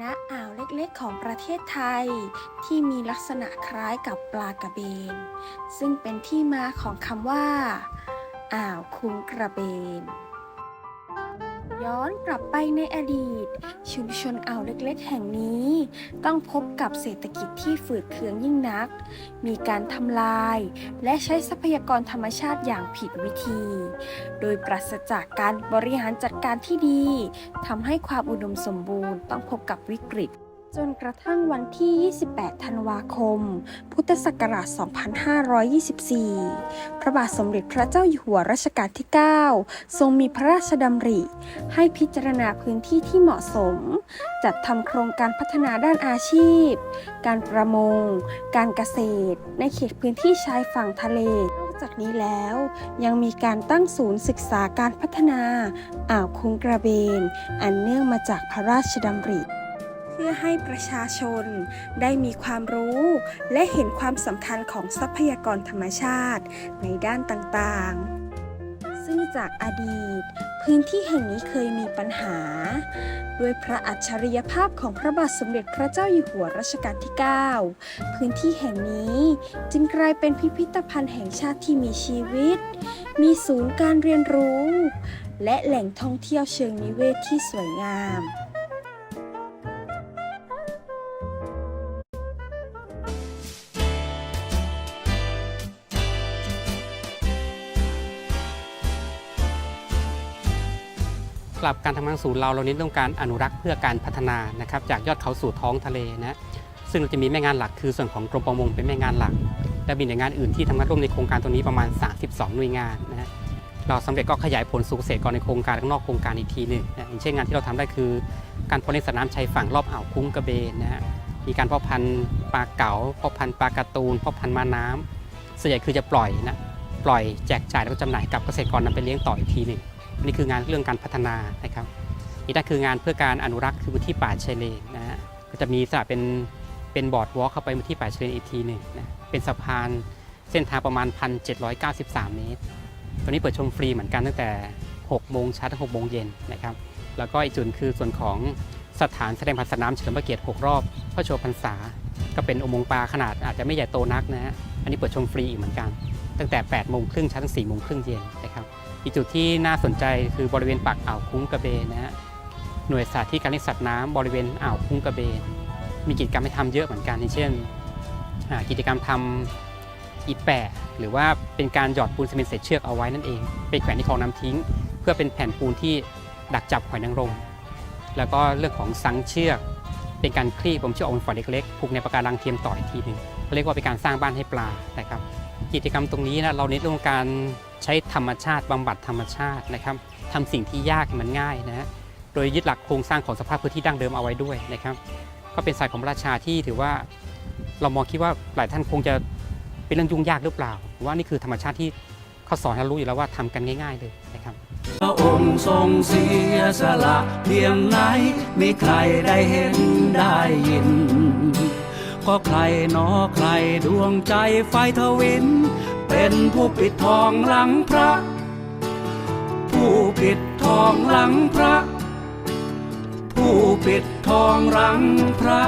ณอ่าวเล็กๆของประเทศไทย ที่มีลักษณะคล้ายกับปลากระเบน ซึ่งเป็นที่มาของคำว่า อ่าวคุ้งกระเบน ย้อนกลับไปในอดีต ชุมชนอ่าวเล็กๆ แห่งนี้ ต้องพบกับเศรษฐกิจที่ฝืดเคืองยิ่งนัก มีการทำลาย และใช้ทรัพยากรธรรมชาติอย่างผิดวิธี โดยปราศจากการบริหารจัดการที่ดีทำให้ความอุดมสมบูรณ์ต้องพบกับวิกฤต จนกระทั่งวันที่ 28 ธันวาคม พุทธศักราช 2524 พระบาทสมเด็จพระเจ้าอยู่หัวรัชกาลที่ 9 ทรงมีพระราชดำริ ให้พิจารณาพื้นที่ที่เหมาะสม จัดทำโครงการพัฒนาด้านอาชีพ การประมง การเกษตร ในเขตพื้นที่ชายฝั่งทะเลนอกจากนี้แล้วยังมีการตั้งศูนย์ศึกษาการพัฒนา อ่าวคุ้งกระเบน อันเนื่องมาจากพระราชดำริ พื่อให้ประชาชนได้มีความรู้และเห็นความสำคัญของทรัพยากรธรรมชาติในด้านต่างๆ ซึ่งจากอดีต พื้นที่แห่งนี้เคยมีปัญหา ด้วยพระอัจฉริยภาพของพระบาทสมเด็จพระเจ้าอยู่หัวรัชกาลที่ 9 พื้นที่แห่งนี้จึงกลายเป็นพิพิธภัณฑ์แห่งชาติที่มีชีวิต มีศูนย์การเรียนรู้ และแหล่งท่องเที่ยวเชิงนิเวศที่สวยงาม สำหรับการทำงานศูนย์เราเราเน้นเรื่องการอนุรักษ์เพื่อการพัฒนานะครับจากยอดเขาสู่ท้องทะเลนะซึ่งเราจะมีแม่งานหลักคือส่วนของกรมประมงเป็นแม่งานหลัก และมีหน่วยงานอื่นที่ทำงานร่วมในโครงการตัวนี้ประมาณ 32 หน่วยงานนะฮะเราสำเร็จก็ขยายผลสู่เกษตรกรในโครงการข้างนอกโครงการอีกทีหนึ่งนะอย่างเช่นงานที่เราทำได้คือ การเพาะเลี้ยงสัตว์น้ำชายฝั่งรอบอ่าวคุ้งกระเบนนะฮะมีการเพาะพันธุ์ปลาเก๋าเพาะพันธุ์ปลากร์ตูนเพาะพันธุ์มาน้ำส่วนใหญ่คือจะปล่อยนะปล่อยแจกจ่ายแล้วก็จำหน่ายกับเกษตรกรนำไปเลี้ยงต่ออีกทีหนึ่ง นี่คืองานเรื่องการพัฒนานะครับอีกด้านคืองานเพื่อการอนุรักษ์คือพื้นที่ป่าชายเลนนะฮะก็จะมีสระเป็นเป็นบอร์ดวอล์กเข้าไปพื้นที่ป่าชายเลนอีกทีหนึ่งนะเป็นสะพานเส้นทางประมาณ 1,793 เมตรตัวนี้เปิดชมฟรีเหมือนกันตั้งแต่ 6 โมงเช้าถึง 6 โมงเย็นนะครับแล้วก็อีกจุดคือส่วนของสถานแสดงพันธุ์สัตว์น้ำเฉลิมพระเกียรติ 6 รอบพระชนมพรรษา ก็เป็นอุโมงค์ปลาขนาดอาจจะไม่ใหญ่โตนักนะฮะอันนี้เปิดชมฟรีอีกเหมือนกัน ตั้งแต่ 8 โมงครึ่งเช้าถึง 4 โมงครึ่งเย็นนะครับ อีกจุดที่น่าสนใจคือบริเวณปากอ่าวคุ้งกระเบนนะฮะหน่วยสาธิตการเลี้ยงสัตว์น้ำบริเวณอ่าวคุ้งกระเบน มีกิจกรรมให้ทำเยอะเหมือนกันเช่น กิจกรรมทำอิฐแปะหรือว่าเป็นการหยอดปูนซีเมนต์เศษเชือกเอาไว้นั่นเองไปแขวนที่คลองน้ำทิ้ง เพื่อเป็นแผ่นปูนที่ดักจับหอยนางรมแล้วก็เรื่องของสังเชือก เป็นการคลี่ผมเชือกออกเป็นฝอยเล็กๆผูกในปะการังเทียมต่ออีกทีหนึ่งเขาเรียกว่าเป็นการสร้างบ้านให้ปลานะครับ กิจกรรมตรงนี้นะเราเน้นเรื่องการใช้ธรรมชาติบำบัดธรรมชาตินะครับทำสิ่งที่ยากมันง่ายนะฮะโดยยึดหลักโครงสร้างของสภาพพื้นที่ดั้งเดิมเอาไว้ด้วยนะครับ ก็เป็นสายของระราชาที่ถือว่าเรามองคิดว่าหลายท่านคงจะเป็นเรื่องยุ่งยากหรือเปล่า ว่านี่คือธรรมชาติที่เขาสอนให้รู้อยู่แล้วว่าทำกันง่าย ๆ เลยนะครับพระองค์ทรงเสียสละเพียงไหนมีใครได้เห็นได้ยิน ก็ใครนอใครดวงใจไฟทวิน เป็นผู้ปิดทองหลังพระ ผู้ปิดทองหลังพระ ผู้ปิดทองหลังพระ